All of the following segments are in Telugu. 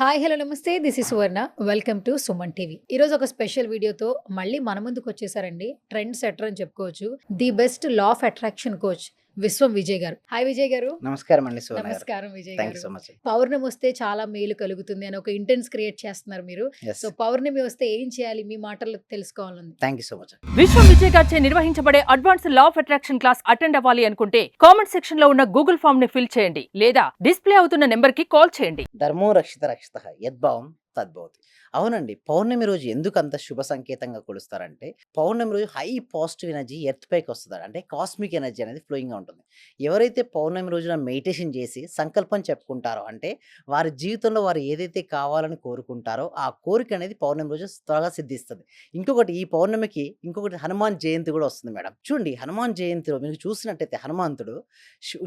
హాయ్ హలో నమస్తే. This is Suvarna welcome to Suman TV ఈరోజు ఒక స్పెషల్ వీడియోతో మళ్ళీ మన ముందుకు వచ్చేసారండి. ట్రెండ్ సెటర్ అని చెప్పుకోవచ్చు. The best law of attraction coach Vishwam Vijay గారు. హాయ్ విజయ్ గారు. నమస్కారం అండి నమస్కారం విజయ్ థ్యాంక్ యూ సో గారు మచ్ పౌర్ణమి వస్తే చాలా మేలు కలుగుతుంది అని ఒక ఇంటెన్స్ క్రియేట్ చేస్తున్నారు మీరు. సో పౌర్ణమి వస్తే ఏం చేయాలి? మీ మాటల్లో తెలుసుకోవాలని thank you so much Vishwam Vijay గారిచే నిర్వహించబడే advance law of attraction class attend అవ్వాలి అనుకుంటే కామెంట్ సెక్షన్లో ఉన్న గూగుల్ ఫామ్ని ఫిల్ చేయండి లేదా డిస్ప్లే అవుతున్న నెంబర్కి కాల్ చేయండి. ధర్మో రక్షిత రక్షిత యద్భావం తద్భవతి. అవునండి. పౌర్ణమి రోజు ఎందుకు అంత శుభ సంకేతంగా కొలుస్తారంటే పౌర్ణమి రోజు హై పాజిటివ్ ఎనర్జీ ఎర్త్ పైకి వస్తుంది అంటే కాస్మిక్ ఎనర్జీ అనేది ఫ్లోయింగ్గా ఉంటుంది. ఎవరైతే పౌర్ణమి రోజున మెడిటేషన్ చేసి సంకల్పం చెప్పుకుంటారో అంటే వారి జీవితంలో వారు ఏదైతే కావాలని కోరుకుంటారో ఆ కోరిక అనేది పౌర్ణమి రోజు త్వరగా సిద్ధిస్తుంది. ఇంకొకటి ఈ పౌర్ణమికి ఇంకొకటి హనుమాన్ జయంతి కూడా వస్తుంది మేడం. చూడండి హనుమాన్ జయంతిలో మీరు చూసినట్టయితే హనుమంతుడు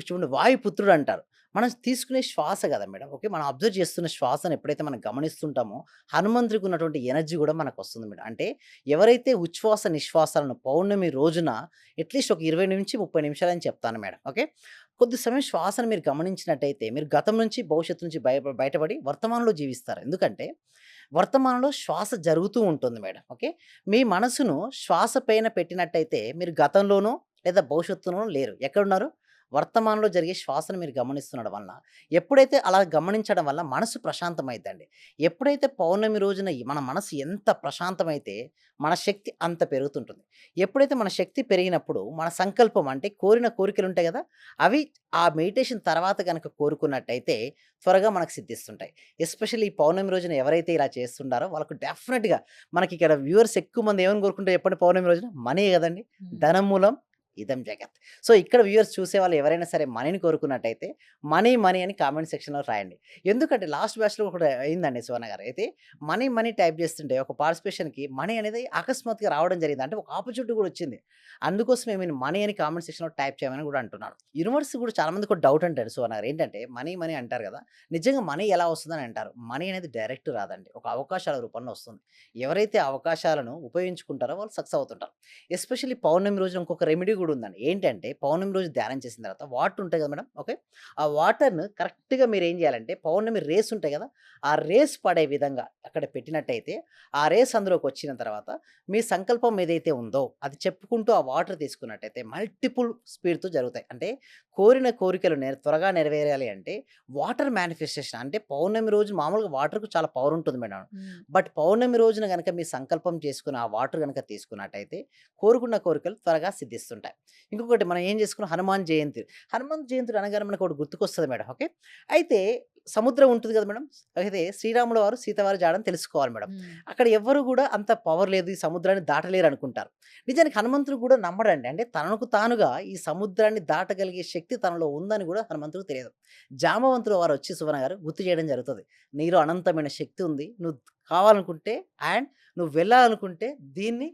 చూడండి వాయుపుత్రుడు అంటారు. మనం తీసుకునే శ్వాస కదా మేడం. ఓకే? మనం అబ్జర్వ్ చేస్తున్న శ్వాసను ఎప్పుడైతే మనం గమనిస్తుంటామో హనుమంతుడికి ఉన్నటువంటి ఎనర్జీ కూడా మనకు వస్తుంది మేడం. అంటే ఎవరైతే ఉచ్ఛ్వాస నిశ్వాసాలను పౌర్ణమి రోజున అట్లీస్ట్ ఒక ఇరవై నుంచి ముప్పై నిమిషాలని చెప్తాను మేడం. ఓకే? కొద్ది సమయం శ్వాసను మీరు గమనించినట్టయితే మీరు గతం నుంచి భవిష్యత్తు నుంచి బయ బయటపడి వర్తమానంలో జీవిస్తారు. ఎందుకంటే వర్తమానంలో శ్వాస జరుగుతూ ఉంటుంది మేడం. ఓకే? మీ మనసును శ్వాస పైన పెట్టినట్టయితే మీరు గతంలోనూ లేదా భవిష్యత్తులోనూ లేరు. ఎక్కడున్నారు? వర్తమానంలో జరిగే శ్వాసను మీరు గమనిస్తుండడం వల్ల ఎప్పుడైతే అలా గమనించడం వల్ల మనసు ప్రశాంతమైద్దండి. ఎప్పుడైతే పౌర్ణమి రోజున మన మనసు ఎంత ప్రశాంతమైతే మన శక్తి అంత పెరుగుతుంటుంది. ఎప్పుడైతే మన శక్తి పెరిగినప్పుడు మన సంకల్పం అంటే కోరిన కోరికలు ఉంటాయి కదా అవి ఆ మెడిటేషన్ తర్వాత కనుక కోరుకున్నట్టయితే త్వరగా మనకు సిద్ధిస్తుంటాయి. ఎస్పెషల్లీ ఈ పౌర్ణమి రోజున ఎవరైతే ఇలా చేస్తుంటారో వాళ్ళకు డెఫినెట్గా మనకి ఇక్కడ వ్యూవర్స్ ఎక్కువ మంది ఏమని కోరుకుంటారు చెప్పండి పౌర్ణమి రోజున? మనీ కదండి. ధనం మూలం ఇదం జగత్. సో ఇక్కడ వ్యూవర్స్ చూసే వాళ్ళు ఎవరైనా సరే మనీని కోరుకున్నట్టయితే మనీ మనీ అని కామెంట్ సెక్షన్లో రాయండి. ఎందుకంటే లాస్ట్ బ్యాచ్లో ఒకటి అయిందండి సువర్ణ గారు. అయితే మనీ మనీ టైప్ చేస్తుంటే ఒక పార్టిసిపేషన్కి మనీ అనేది అకస్మాత్తుగా రావడం జరిగింది. అంటే ఒక ఆపర్చునిటీ కూడా వచ్చింది. అందుకోసమే నేను మనీ అని కామెంట్ సెక్షన్లో టైప్ చేయమని కూడా అంటున్నాను. యూనివర్స్ కూడా చాలా కూడా డౌట్ అంటారు సువర్ణ గారు. ఏంటంటే మనీ మనీ అంటారు కదా నిజంగా మనీ ఎలా వస్తుందని అంటారు. మనీ అనేది డైరెక్ట్ రాదండి. ఒక అవకాశాల రూపంలో వస్తుంది. ఎవరైతే అవకాశాలను ఉపయోగించుకుంటారో వాళ్ళు సక్సెస్ అవుతుంటారు. ఎస్పెషల్లీ పౌర్ణమి రోజు ఇంకొక రెమెడీ కూడా ఉందండి. ఏంటంటే పౌర్ణమి రోజు ధ్యానం చేసిన తర్వాత వాటర్ ఉంటాయి కదా మేడం ఓకే? ఆ వాటర్ను కరెక్ట్గా మీరు ఏం చేయాలంటే పౌర్ణమి రేస్ ఉంటాయి కదా ఆ రేస్ పడే విధంగా అక్కడ పెట్టినట్టయితే ఆ రేస్ అందులోకి వచ్చిన తర్వాత మీ సంకల్పం ఏదైతే ఉందో అది చెప్పుకుంటూ ఆ వాటర్ తీసుకున్నట్టయితే మల్టిపుల్ స్పీడ్తో జరుగుతాయి. అంటే కోరిన కోరికలు నెర త్వరగా నెరవేరాలి అంటే వాటర్ మేనిఫెస్టేషన్ అంటే పౌర్ణమి రోజు మామూలుగా వాటర్కు చాలా పవర్ ఉంటుంది మేడం. బట్ పౌర్ణమి రోజున కనుక మీ సంకల్పం చేసుకుని ఆ వాటర్ కనుక తీసుకున్నట్టయితే కోరుకున్న కోరికలు త్వరగా సిద్ధిస్తుంటాయి. ఇంకొకటి మనం ఏం చేసుకున్నాం? హనుమాన్ జయంతి. హనుమాన్ జయంతి అనగానే మనకు ఒకటి గుర్తుకొస్తుంది మేడం ఓకే? అయితే సముద్రం ఉంటుంది కదా మేడం? అయితే శ్రీరాముల వారు సీతవారి జాడని తెలుసుకోవాలి మేడం. అక్కడ ఎవ్వరు కూడా అంత పవర్ లేదు ఈ సముద్రాన్ని దాటలేరు అనుకుంటారు. నిజానికి హనుమంతుడు కూడా నమ్మడండి. అంటే తనకు తానుగా ఈ సముద్రాన్ని దాటగలిగే శక్తి తనలో ఉందని కూడా హనుమంతుడు తెలియదు. జామవంతుడు వారు వచ్చి సువన గారు గుర్తు చేయడం జరుగుతుంది. నీలో అనంతమైన శక్తి ఉంది. నువ్వు కావాలనుకుంటే అండ్ నువ్వు వెళ్ళాలనుకుంటే దీన్ని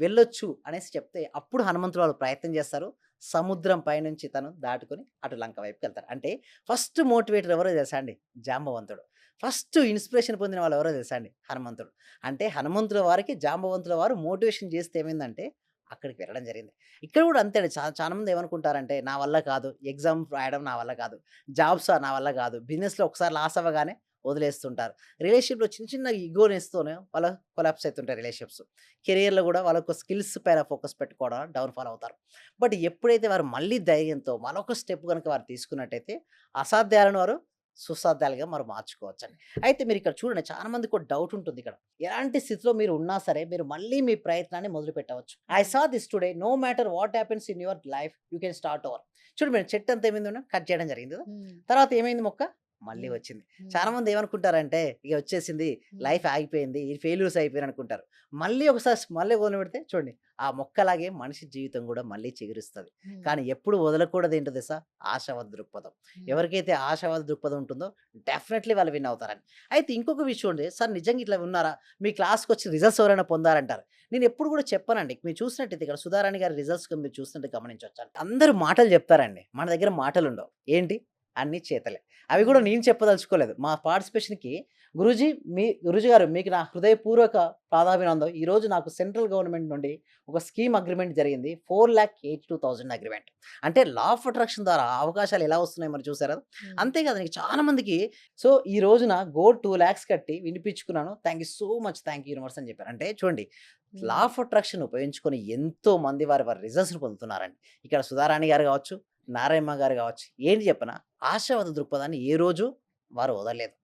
వెళ్ళొచ్చు అనేసి చెప్తే అప్పుడు హనుమంతుడు వాళ్ళు ప్రయత్నం చేస్తారు. సముద్రం పైనుంచి తను దాటుకొని అటు లంక వైపుకి వెళ్తారు. అంటే ఫస్ట్ మోటివేటర్ ఎవరో తెలుసా అండి? జాంబవంతుడు. ఫస్ట్ ఇన్స్పిరేషన్ పొందిన వాళ్ళు ఎవరో తెలుసా అండి? హనుమంతుడు. అంటే హనుమంతుల వారికి జాంబవంతుల వారు మోటివేషన్ చేస్తే ఏమైందంటే అక్కడికి వెళ్ళడం జరిగింది. ఇక్కడ కూడా అంతే అండి. చాలా చాలా మంది ఏమనుకుంటారంటే నా వల్ల కాదు ఎగ్జామ్ రాయడం నా వల్ల కాదు జాబ్స్ నా వల్ల కాదు బిజినెస్లో ఒకసారి లాస్ అవ్వగానే వదిలేస్తుంటారు. రిలేషన్షిప్లో చిన్న చిన్న ఈగోనెస్తూనే వాళ్ళ కొలాప్స్ అవుతుంటాయి రిలేషన్షిప్స్. కెరియర్లో కూడా వాళ్ళకు స్కిల్స్ పైన ఫోకస్ పెట్టుకోవడం డౌన్ఫాల్ అవుతారు. బట్ ఎప్పుడైతే వారు మళ్ళీ ధైర్యంతో మరొక స్టెప్ కనుక వారు తీసుకున్నట్టయితే అసాధ్యాలను వారు సుసాధ్యాలుగా మరి మార్చుకోవచ్చు అండి అయితే మీరు ఇక్కడ చూడండి చాలా మందికి ఒక డౌట్ ఉంటుంది ఇక్కడ. ఎలాంటి స్థితిలో మీరు ఉన్నా సరే మీరు మళ్ళీ మీ ప్రయత్నాన్ని మొదలు పెట్టవచ్చు. I saw this today no matter what happens in your life you can start over. చూడు మీరు చెట్టు అంత ఏమైంది కట్ చేయడం జరిగింది కదా. తర్వాత ఏమైంది మొక్క? మళ్ళీ. వచ్చింది. చాలా మంది ఏమనుకుంటారంటే ఇక వచ్చేసింది లైఫ్ ఆగిపోయింది ఇది ఫెయిల్యూర్స్ అయిపోయింది అనుకుంటారు మళ్ళీ ఒకసారి మళ్ళీ వదిలి పెడితే చూడండి ఆ మొక్కలాగే మనిషి జీవితం కూడా మళ్ళీ చిగురిస్తుంది. కానీ ఎప్పుడు వదలకూడదు ఏంటో తెలుసా ఆశావాద దృక్పథం. ఎవరికైతే ఆశావాద దృక్పథం ఉంటుందో డెఫినెట్లీ వాళ్ళు విన్ అవుతారని అయితే ఇంకొక విషయం ఉంది సార్ నిజంగా ఇట్లా ఉన్నారా? మీ క్లాస్కి వచ్చి రిజల్ట్స్ ఎవరైనా పొందారంటారు? నేను ఎప్పుడు కూడా చెప్పానండి. మీరు చూసినట్టయితే ఇక్కడ సుధారాణి గారి రిజల్ట్స్ మీరు చూసినట్టు గమనించవచ్చు అందరూ మాటలు చెప్తారండి. మన దగ్గర మాటలు ఉండవు ఏంటి? అన్ని చేతలే. అవి కూడా నేను చెప్పదలుచుకోలేదు. మా పార్టిసిపేషన్కి గురూజీ మీ గురుజీ గారు మీకు నా హృదయపూర్వక ప్రాధాన్యత ఈరోజు నాకు సెంట్రల్ గవర్నమెంట్ నుండి ఒక స్కీమ్ అగ్రిమెంట్ జరిగింది. Four lakh eighty two thousand agreement. అంటే లా ఆఫ్ అట్రాక్షన్ ద్వారా అవకాశాలు ఎలా వస్తున్నాయి మరి చూసారా అంతేకాదు నీకు చాలా మందికి సో ఈ రోజున గోల్డ్ టూ ల్యాక్స్ కట్టి వినిపించుకున్నాను. Thank you so much thank you universe అని చెప్పారు. అంటే చూడండి లా ఆఫ్ అట్రాక్షన్ ఉపయోగించుకొని ఎంతో మంది వారి వారి రిజల్ట్స్ని పొందుతున్నారండి. ఇక్కడ సుధారాణి గారు కావచ్చు నారాయణ గారు కావచ్చు ఏంటి చెప్పిన? ఆశావాద దృక్పథాన్ని ఏ రోజు వారు వదలలేదు.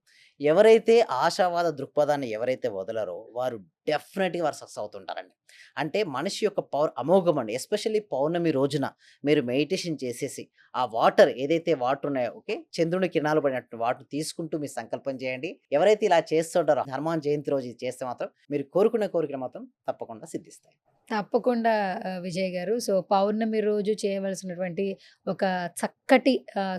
ఎవరైతే ఆశావాద దృక్పథాన్ని ఎవరైతే వదలరో వారు డెఫినెట్గా వారు సక్సెస్ అవుతుంటారండి. అంటే మనిషి యొక్క పవర్ అమోఘం అండి. ఎస్పెషల్లీ పౌర్ణమి రోజున మీరు మెడిటేషన్ చేసేసి ఆ వాటర్ ఏదైతే వాటర్ ఉన్నాయో ఓకే? చంద్రుని కిరణాలు పడినట్టు వాటర్ తీసుకుంటూ మీరు సంకల్పం చేయండి. ఎవరైతే ఇలా చేస్తుంటారో హనుమాన్ జయంతి రోజు ఇది చేస్తే మాత్రం మీరు కోరుకునే కోరికలు మాత్రం తప్పకుండా సిద్ధిస్తాయి. తప్పకుండా విజయ్ గారు. సో పౌర్ణమి రోజు చేయవలసినటువంటి ఒక చక్కటి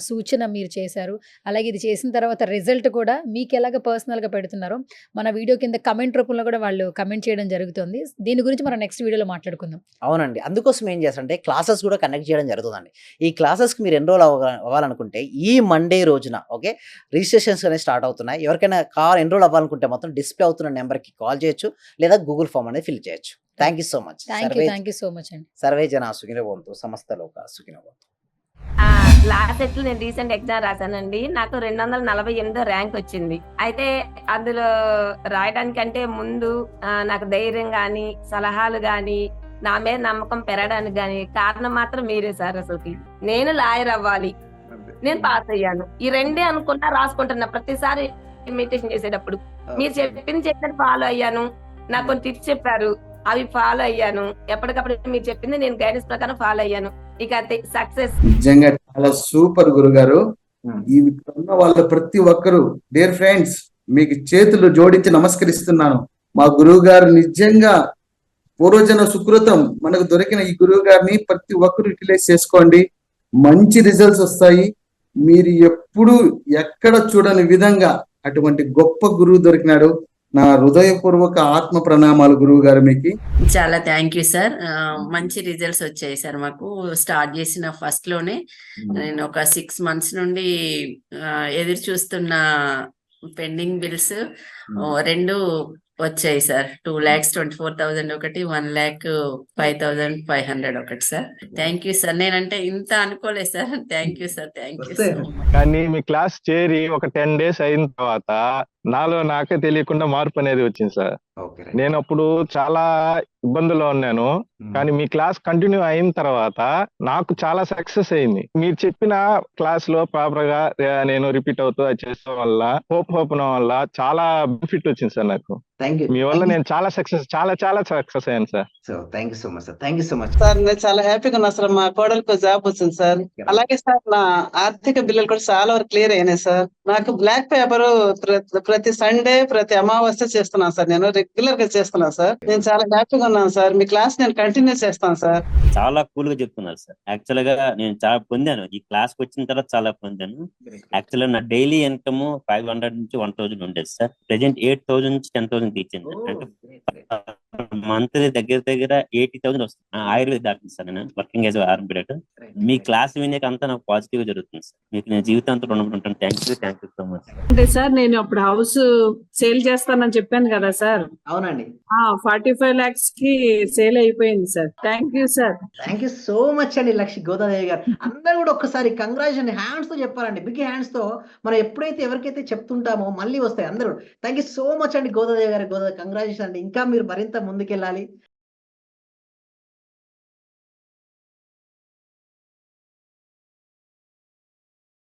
సూచన మీరు చేశారు. అలాగే ఇది చేసిన తర్వాత రిజల్ట్ కూడా మీకు ఎలాగ పర్సనల్గా పెడుతున్నారో మన వీడియో కింద కమెంట్ రూపంలో కూడా వాళ్ళు కమెంట్ చేయడం జరుగుతుంది. దీని గురించి మనం నెక్స్ట్ వీడియోలో మాట్లాడుకుందాం. అవునండి. అందుకోసం ఏం చేస్తారంటే క్లాసెస్ కూడా కనెక్ట్ చేయడం జరుగుతుందండి. ఈ క్లాసెస్కి మీరు ఎన్రోల్ అవ్వ అవ్వాలనుకుంటే ఈ మండే రోజున ఓకే రిజిస్ట్రేషన్స్ అనేవి స్టార్ట్ అవుతున్నాయి. ఎవరికైనా కాల్ ఎన్రోల్ అవ్వాలనుకుంటే మాత్రం డిస్ప్లే అవుతున్న నెంబర్కి కాల్ చేయొచ్చు లేదా గూగుల్ ఫామ్ అనేది ఫిల్ చేయొచ్చు. Thank you so much thank you so much అండి సర్వే జన సుఖినవంతు సమస్త లోక సుఖినవంతు లాస్ట్ సెట్ నేను రీసెంట్ ఎగ్జామ్ రాశానండి. నాకు రెండు వందల నలభై ఎనిమిదో ర్యాంక్ వచ్చింది. అయితే అందులో రాయడానికంటే ముందు నాకు ధైర్యం గాని సలహాలు గాని నా మీద నమ్మకం పెరగడానికి గాని కారణం మాత్రం మీరే సార్ అసలుకి. నేను లాయర్ అవ్వాలి. నేను పాస్ అయ్యాను. ఈ రెండే అనుకుంటా రాసుకుంటున్నా. ప్రతిసారి మెడిటేషన్ చేసేటప్పుడు. మీరు చెప్పింది చెప్పిన ఫాలో అయ్యాను. నాకు కొన్ని టిప్స్ చెప్పారు. అవి ఫాలో అయ్యాను. ఎప్పటికప్పుడు మీరు చెప్పింది నేను గైడెన్స్ ప్రకారం ఫాలో అయ్యాను. ఇక సక్సెస్ నిజంగా చాలా సూపర్ గురుగారు. Hmm. ఈ ఉన్న వాళ్ళ ప్రతి ఒక్కరు డియర్ ఫ్రెండ్స్ మీకు చేతులు జోడించి నమస్కరిస్తున్నాను. మా గురువు గారు నిజంగా పూర్వజన సుకృతం. మనకు దొరికిన ఈ గురువు గారిని ప్రతి ఒక్కరు యూటిలైజ్ చేసుకోండి. మంచి రిజల్ట్స్ వస్తాయి. మీరు ఎప్పుడు ఎక్కడ చూడని విధంగా అటువంటి గొప్ప గురువు దొరికినాడు. నా హృదయపూర్వక ఆత్మ ప్రణామాలు గురువు గారు మీకు. చాలా థ్యాంక్ యూ సార్. మంచి రిజల్ట్స్ వచ్చాయి సార్ మాకు. స్టార్ట్ చేసిన ఫస్ట్లోనే నేను ఒక సిక్స్ మంత్స్ నుండి ఎదురు చూస్తున్న పెండింగ్ బిల్స్. రెండు వచ్చాయి sir. Two lakhs twenty four thousand ఒకటి one lakh five thousand five hundred ఒకటి సార్. Thank you sir. నేనంటే ఇంత అనుకోలేదు sir. Thank you sir. Thank you కానీ మీ క్లాస్ చేరి ఒక టెన్ డేస్ అయిన తర్వాత నాలో నాకే తెలియకుండా మార్పు అనేది వచ్చింది సార్. నేను అప్పుడు చాలా ఇబ్బందుల్లో ఉన్నాను. కానీ మీ క్లాస్ కంటిన్యూ అయిన తర్వాత నాకు చాలా సక్సెస్ అయింది. మీరు చెప్పిన క్లాస్లో ప్రాపర్గా నేను రిపీట్ అవుతూ అది వల్ల హోప్ హోపనం వల్ల చాలా బెనిఫిట్ వచ్చింది సార్ నాకు. థ్యాంక్ యూ మీ వల్ల నేను చాలా సక్సెస్ చాలా చాలా సక్సెస్ అయ్యాను sir. So thank you so much sir thank you so much sir నేను చాలా హ్యాపీగా ఉన్నా సార్. మా కోడలికి జాబ్ వచ్చింది సార్. అలాగే సార్ నా ఆర్థిక బిల్లులు కూడా చాలా వరకు క్లియర్ అయినాయి సార్. నాకు బ్లాక్ పేపర్ ప్రతి సండే ప్రతి అమావాస్య చేస్తున్నాను సార్. నేను రెగ్యులర్గా చేస్తున్నాను సార్. నేను చాలా హ్యాపీగా ఉన్నాను సార్. మీ క్లాస్ నేను కంటిన్యూ చేస్తాను సార్. చాలా కూల్గా చెప్తున్నారు సార్. యాక్చువల్గా నేను చాలా పొందాను. ఈ క్లాస్కి వచ్చిన తర్వాత చాలా పొందాను. యాక్చువల్గా నా డైలీ ఇన్కమ్ ఫైవ్ హండ్రెడ్ నుంచి వన్ థౌసండ్ ఉండేది సార్. ప్రెసెంట్ ఎయిట్ థౌసండ్ నుంచి టెన్ థౌసండ్ తీర్చింది అంటే మంత్లీ దగ్గర దగ్గర ఎయిటీ థౌసండ్ వస్తుంది. ఆయుర్వేద డాక్టర్ సార్ నేను వర్కింగ్ యాజ్ ఆర్బిడేట్ మీ క్లాస్ వినేక అంతా నాకు పాజిటివ్గా జరుగుతుంది సార్. మీకు నేను జీవితాంతం రుణపడి ఉంటాను. Thank you thank you so much అంటే సార్ నేను అప్పుడు హౌస్ సేల్ చేస్తానని చెప్పాను కదా సార్. అవునండి. ఆ ఫార్టీ ఫైవ్ లాక్స్కి సేల్ అయిపోయింది sir. Thank you sir thank you so much అండి లక్ష్మి గోదాదేవి గారు. అందరూ కూడా ఒక్కసారి కంగ్రాచులేషన్ హ్యాండ్స్తో చెప్పాలండి. బిగ్ హ్యాండ్స్తో మనం ఎప్పుడైతే ఎవరికైతే చెప్తుంటామో మళ్ళీ వస్తాయి అందరూ. థ్యాంక్ యూ సో మచ్ అండి గోదాదేవి గారు. గోదా కంగ్రాచులేషన్ అండి. ఇంకా మీరు మరింత ముందుకెళ్ళాలి.